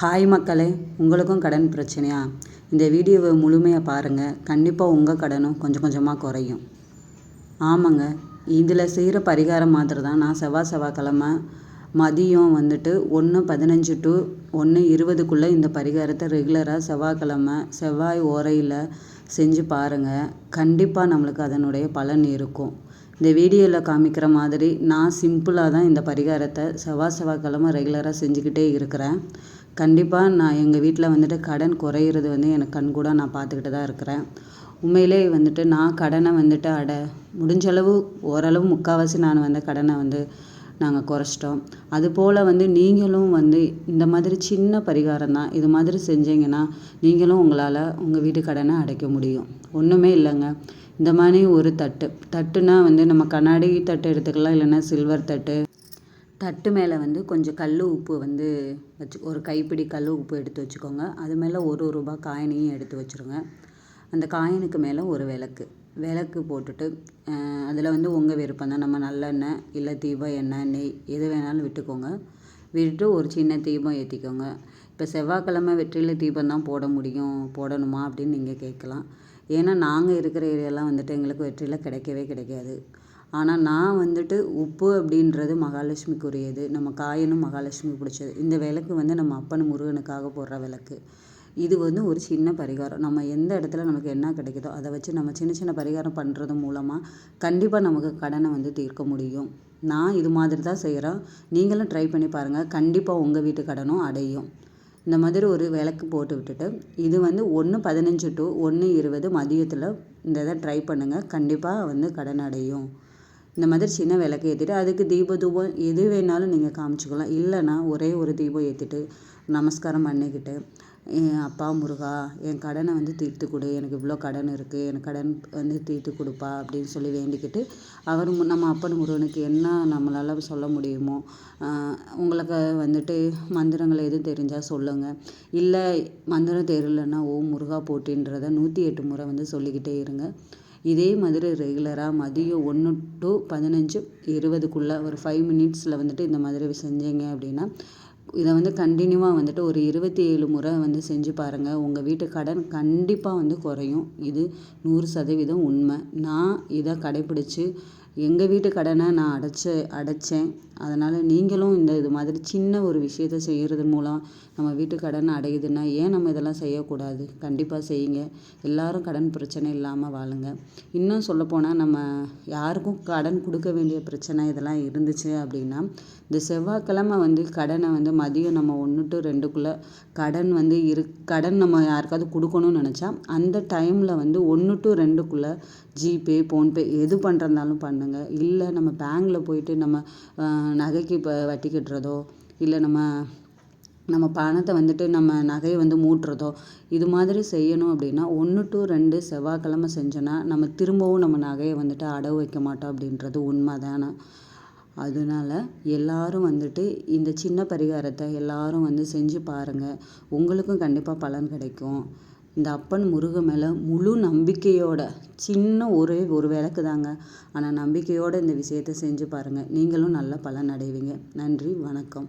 Hi மக்களே உங்களுக்கும் கடன் பிரச்சனையா? இந்த வீடியோவை முழுமையாக பாருங்கள் கண்டிப்பாக உங்கள் கடனும் கொஞ்சம் கொஞ்சமாக குறையும். ஆமாங்க இதில் செய்கிற பரிகாரம் மாதிரி தான் நான் செவ்வாய் செவ்வாய்க்கிழமை மதியம் வந்துட்டு ஒன்று பதினஞ்சு டு ஒன்று இருபதுக்குள்ளே இந்த பரிகாரத்தை ரெகுலராக செவ்வாய்க்கிழமை செவ்வாய் ஓரையில் செஞ்சு பாருங்கள் கண்டிப்பாக நம்மளுக்கு அதனுடைய பலன் இருக்கும். இந்த வீடியோவில் காமிக்கிற மாதிரி நான் சிம்பிளாக தான் இந்த பரிகாரத்தை செவ்வாய் செவ்வாய்க்கிழமை ரெகுலராக செஞ்சுக்கிட்டே இருக்கிறேன். கண்டிப்பாக நான் எங்கள் வீட்டில் வந்துட்டு கடன் குறையிறது வந்து எனக்கு கண்கூடாக நான் பார்த்துக்கிட்டு தான் இருக்கிறேன். உண்மையிலே வந்துட்டு நான் கடனை வந்துட்டு அட முடிஞ்சளவு ஓரளவு முக்கால்வாசி நான் வந்து கடனை வந்து நாங்கள் குறைச்சிட்டோம். அதுபோல் வந்து நீங்களும் வந்து இந்த மாதிரி சின்ன பரிகாரம் தான். இது மாதிரி செஞ்சீங்கன்னா நீங்களும் உங்களால் உங்கள் வீட்டு கடனை அடைக்க முடியும். ஒன்றுமே இல்லைங்க. இந்த மாதிரி ஒரு தட்டு. தட்டுனா வந்து நம்ம கண்ணாடி தட்டு எடுத்துக்கலாம் இல்லைன்னா சில்வர் தட்டு. தட்டு மேலே வந்து கொஞ்சம் கல் உப்பு வந்து வச்சு ஒரு கைப்பிடி கல் உப்பு எடுத்து வச்சுக்கோங்க. அது மேலே ஒரு ரூபா காயினையும் எடுத்து வச்சுருங்க. அந்த காயினுக்கு மேலே ஒரு விளக்கு. விளக்கு போட்டுட்டு அதில் வந்து உங்கள் விருப்பம் தான் நம்ம நல்லெண்ணெய் இல்லை தீபம் எண்ணெய் நெய் எது வேணாலும் விட்டுக்கோங்க. விட்டுட்டு ஒரு சின்ன தீபம் ஏற்றிக்கோங்க இப்போ செவ்வாய்க்கிழமை வெற்றிலை தீபம் தான் போட முடியும் போடணுமா அப்படின்னு நீங்கள் கேட்கலாம். ஏன்னா நாங்கள் இருக்கிற ஏரியாலாம் வந்துட்டு எங்களுக்கு வெற்றிலை கிடைக்கவே கிடைக்காது. ஆனால் நான் வந்துட்டு உப்பு அப்படின்றது மகாலட்சுமிக்குரியது. நம்ம காயனும் மகாலட்சுமி பிடிச்சது. இந்த விளக்கு வந்து நம்ம அப்பன் முருகனுக்காக போடுற விளக்கு. இது வந்து ஒரு சின்ன பரிகாரம். நம்ம எந்த இடத்துல நமக்கு என்ன கிடைக்குதோ அதை வச்சு நம்ம சின்ன சின்ன பரிகாரம் பண்ணுறது மூலமாக கண்டிப்பாக நமக்கு கடனை வந்து தீர்க்க முடியும். நான் இது மாதிரி தான் செய்கிறேன் நீங்களும் ட்ரை பண்ணி பாருங்கள் கண்டிப்பாக உங்கள் வீட்டு கடனும் அடையும். இந்த மாதிரி ஒரு விளக்கு போட்டு விட்டுட்டு இது வந்து ஒன்று பதினஞ்சு டு ஒன்று இருபது மதியத்தில் இந்த இதை ட்ரை பண்ணுங்கள் கண்டிப்பாக வந்து கடன் அடையும். இந்த மாதிரி சின்ன விளக்கு ஏற்றிட்டு அதுக்கு தீப தூபம் எது வேணாலும் நீங்கள் காமிச்சிக்கலாம். இல்லைன்னா ஒரே ஒரு தீபம் ஏற்றிட்டு நமஸ்காரம் பண்ணிக்கிட்டு அப்பா முருகா என் கடனை வந்து தீர்த்து கொடு. எனக்கு இவ்வளோ கடன் இருக்குது எனக்கு கடன் வந்து தீர்த்து கொடுப்பா அப்படின்னு சொல்லி வேண்டிக்கிட்டு அவர் நம்ம அப்பன் முருகனுக்கு என்ன நம்மளால் சொல்ல முடியுமோ உங்களுக்கு வந்துட்டு மந்திரங்கள் எதுவும் தெரிஞ்சால் சொல்லுங்கள் இல்லை மந்திரம் தெரியலன்னா ஓ முருகா போட்டின்றத நூற்றி எட்டு முறை வந்து சொல்லிக்கிட்டே இருங்க. இதே மாதிரி ரெகுலராக மதியம் ஒன்று டு பதினஞ்சு இருபதுக்குள்ளே ஒரு ஃபைவ் மினிட்ஸில் வந்துட்டு இந்த மாதிரி செஞ்சீங்க அப்படின்னா இதை வந்து கண்டினியூவாக வந்துட்டு ஒரு இருபத்தி ஏழு முறை வந்து செஞ்சு பாருங்கள் உங்கள் வீட்டு கடன் கண்டிப்பாக வந்து குறையும். இது நூறு சதவீதம் உண்மை. நான் இதை கடைப்பிடிச்சி எங்கள் வீட்டு கடனை நான் அடைச்ச அடைச்சேன். அதனால் நீங்களும் இந்த இது மாதிரி சின்ன ஒரு விஷயத்த செய்கிறது மூலம் நம்ம வீட்டு கடன் அடையுதுன்னா ஏன் நம்ம இதெல்லாம் செய்யக்கூடாது? கண்டிப்பாக செய்யுங்க. எல்லாரும் கடன் பிரச்சனை இல்லாமல் வாழுங்க. இன்னும் சொல்லப்போனால் நம்ம யாருக்கும் கடன் கொடுக்க வேண்டிய பிரச்சனை இதெல்லாம் இருந்துச்சு அப்படின்னா இந்த செவ்வாய்க்கிழமை வந்து கடனை வந்து மதியம் நம்ம ஒன்று டு ரெண்டுக்குள்ளே கடன் வந்து இரு கடன் நம்ம யாருக்காவது கொடுக்கணும்னு நினச்சா அந்த டைமில் வந்து ஒன்று டு ரெண்டுக்குள்ளே ஜிபே ஃபோன்பே எது பண்ணுறதுனாலும் பண்ணுங்கள் இல்லை நம்ம பேங்கில் போயிட்டு நம்ம நகைக்கு இப்போ வட்டி கட்டுறதோ இல்லை நம்ம நம்ம பணத்தை வந்துட்டு நம்ம நகையை வந்து மூட்டுறதோ இது மாதிரி செய்யணும் அப்படின்னா ஒன்று டு ரெண்டு செவ்வாய்க்கிழமை செஞ்சோன்னா நம்ம திரும்பவும் நம்ம நகையை வந்துட்டு அடவு வைக்க மாட்டோம் அப்படின்றது உண்மை தானே அதனால எல்லாரும் வந்துட்டு இந்த சின்ன பரிகாரத்தை எல்லாரும் வந்து செஞ்சு பாருங்கள் உங்களுக்கும் கண்டிப்பாக பலன் கிடைக்கும். இந்த அப்பன் முருகன் மேலே முழு நம்பிக்கையோட சின்ன ஒரே ஒரு விளக்கு தாங்க. ஆனால் நம்பிக்கையோடு இந்த விஷயத்தை செஞ்சு பாருங்கள் நீங்களும் நல்ல பலன் அடைவீங்க. நன்றி வணக்கம்.